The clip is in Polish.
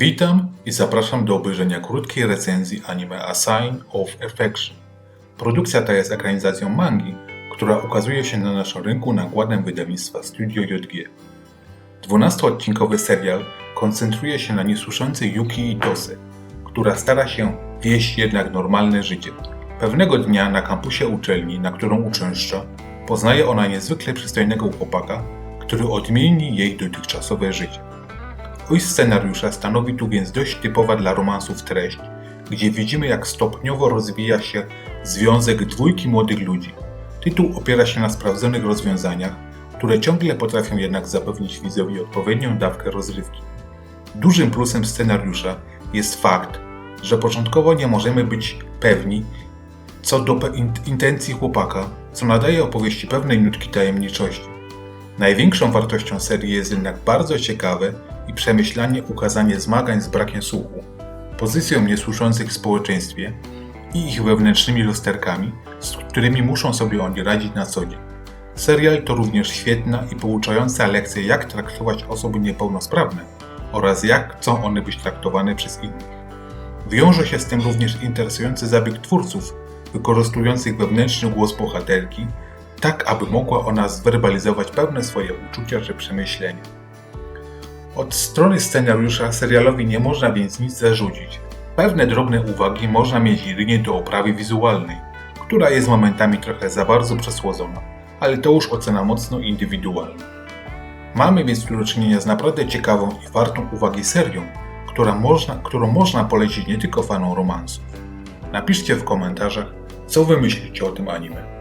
Witam i zapraszam do obejrzenia krótkiej recenzji anime A Sign of Affection. Produkcja ta jest ekranizacją mangi, która ukazuje się na naszym rynku nakładem wydawnictwa Studio JG. 12-odcinkowy serial koncentruje się na niesłyszącej Yuki Itose, która stara się wieść jednak normalne życie. Pewnego dnia na kampusie uczelni, na którą uczęszcza, poznaje ona niezwykle przystojnego chłopaka, który odmieni jej dotychczasowe życie. Oś scenariusza stanowi tu więc dość typowa dla romansów treść, gdzie widzimy jak stopniowo rozwija się związek dwójki młodych ludzi. Tytuł opiera się na sprawdzonych rozwiązaniach, które ciągle potrafią jednak zapewnić widzowi odpowiednią dawkę rozrywki. Dużym plusem scenariusza jest fakt, że początkowo nie możemy być pewni co do intencji chłopaka, co nadaje opowieści pewnej nutki tajemniczości. Największą wartością serii jest jednak bardzo ciekawe i przemyślanie ukazanie zmagań z brakiem słuchu, pozycją niesłyszących w społeczeństwie i ich wewnętrznymi rozterkami, z którymi muszą sobie oni radzić na co dzień. Serial to również świetna i pouczająca lekcja, jak traktować osoby niepełnosprawne oraz jak chcą one być traktowane przez innych. Wiąże się z tym również interesujący zabieg twórców, wykorzystujących wewnętrzny głos bohaterki, tak aby mogła ona zwerbalizować pełne swoje uczucia czy przemyślenia. Od strony scenariusza serialowi nie można więc nic zarzucić. Pewne drobne uwagi można mieć jedynie do oprawy wizualnej, która jest momentami trochę za bardzo przesłodzona, ale to już ocena mocno indywidualna. Mamy więc tu do czynienia z naprawdę ciekawą i wartą uwagi serią, która można, którą można polecić nie tylko fanom romansów. Napiszcie w komentarzach, co wy myślicie o tym anime.